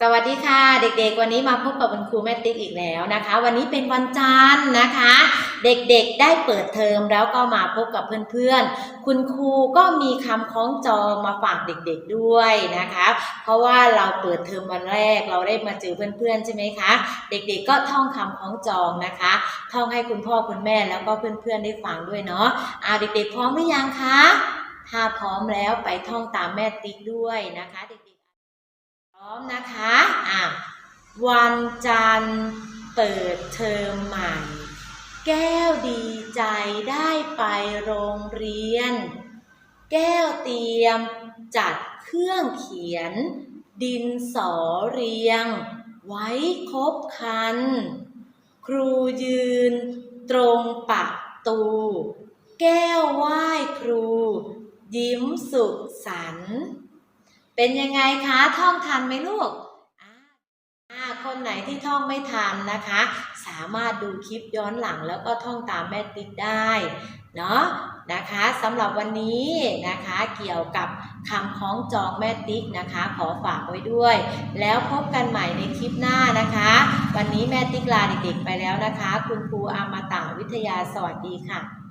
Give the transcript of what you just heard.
สวัสดีค่ะ เด็กๆ วันนี้มาพบกับคุณครูแม่ติ๊กอีกแล้วนะคะ วันนี้เป็นวันจันทร์นะคะ เด็กๆได้เปิดเทอมแล้วก็มาพบกับเพื่อนๆ คุณครูก็มีคำคล้องจองมาฝากเด็กๆด้วยนะคะ เพราะว่าเราเปิดเทอมวันแรกเราได้มาเจอเพื่อนๆใช่ไหมคะ เด็กๆก็ท่องคำคล้องจองนะคะ ท่องให้คุณพ่อคุณแม่แล้วก็เพื่อนๆได้ฟังด้วยเนาะเอาเด็กๆพร้อมหรือยังคะถ้าพร้อมแล้วไปท่องตามแม่ติ๊กด้วยนะคะ เด็กๆ ร้อมนะคะอะวันจันทร์เปิดเทอมใหม่ แก้วดีใจได้ไปโรงเรียน แก้วเตรียมจัดเครื่องเขียน ดินสอเรียง ไว้ครบคัน ครูยืนตรงปะตู แก้วไหว้ครู ยิ้มสุขสันต์ เป็นยังไงคะท่องทันไหมลูกอ่าอ่าคนไหนที่ท่องไม่ทันนะคะ สามารถดูคลิปย้อนหลังแล้วก็ท่องตามแม่ติ๊กได้เนาะนะคะสำหรับวันนี้นะคะเกี่ยวกับคำคล้องจองแม่ติ๊กนะคะ ขอฝากไว้ด้วย แล้วพบกันใหม่ในคลิปหน้านะคะ วันนี้แม่ติ๊กลาเด็กๆไปแล้วนะคะ คุณครูอามาตาวิทยาสวัสดีค่ะ